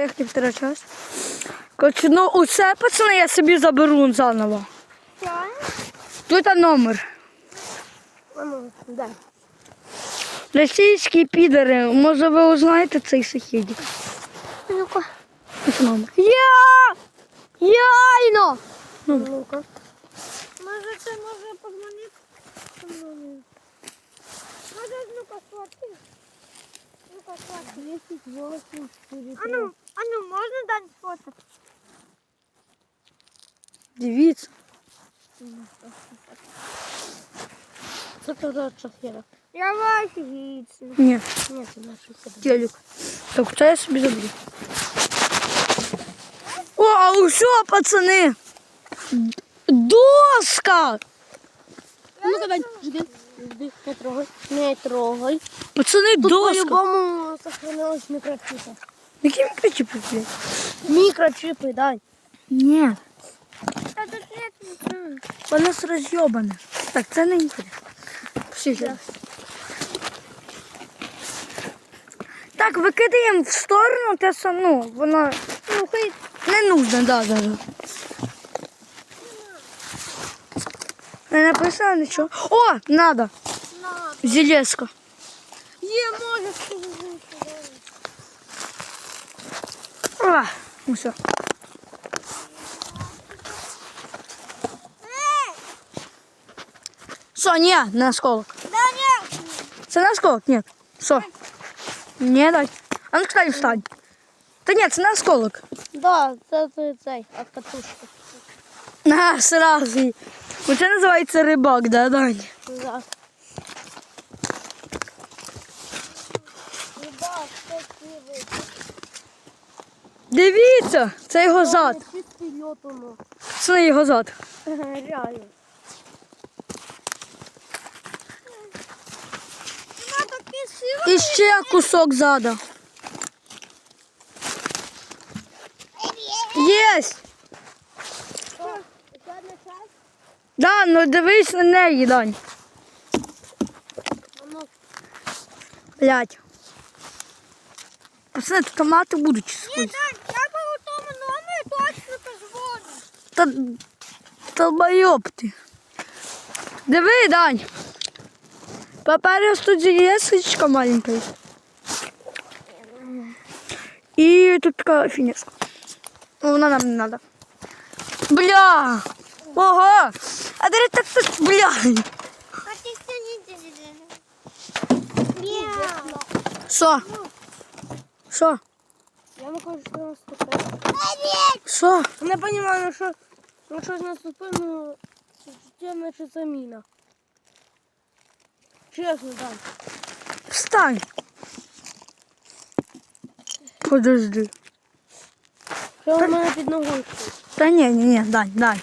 як ти втрачаєш? Коротше, ну усе, пацани, я собі заберу заново. Тут номер. Російські підери. може ви узнаєте цей сусідів. Ну-ка. Тут номер. Я! Яйно! Ну-ка. Може це може позвонити? Може, ну-ка, сфоткати? 38, А ну, а ну, можно дать фото? Дивіться. Це тоді чахера. Я офігіться. Ні. Нет, це наш Телек. Так, це я себе заберу. О, а усе, пацани. Доска! Ну-ка, дай, жди. Не трогай. Не трогай. Пацани, Тут доска. по-любому сохранилась мікрочипи. Які мікрочіпи, блядь? Мікрочипи, дай. Ні, Та тут нет ж розйобане. Так, це не ж. Так, викидаємо в сторону, те саме, ну, воно Ну, хай не нужно, да, да, да. Не написано нічого. О, надо. на. Железка. Є, може, скажи. А, ну все. Що, ні, не осколок. Да ні. Це не осколок? Ні. Що? Ні, дай. А ну, кстати, встань. Та ні, це не осколок. Да, це, це цей, от катушки. На, сразу. Оце називається рибак, да, Дань? Да. Ребят, красивий. Дивіться, це його зад. Це його зад. Реально. І ще кусок зада. Єсть! Да, ну дивись на неї, Дань. Воно Блять. Пацани, тут томати будуть Ні, Та долбойоб ти. Диви, Дань. Попереду тут є сичка маленька. І тут така фінішка. Ну, Вона нам не треба. Бля! Ого! А де так тут, бля! Що. Що? Я не кажу, що наступив. Що? Не розумію, ну що, ну щось наступило це наче це міна. Чесно, так. Встань. Подожди. Що в мене під ногою? Та ні, ні, ні, дай, Дань.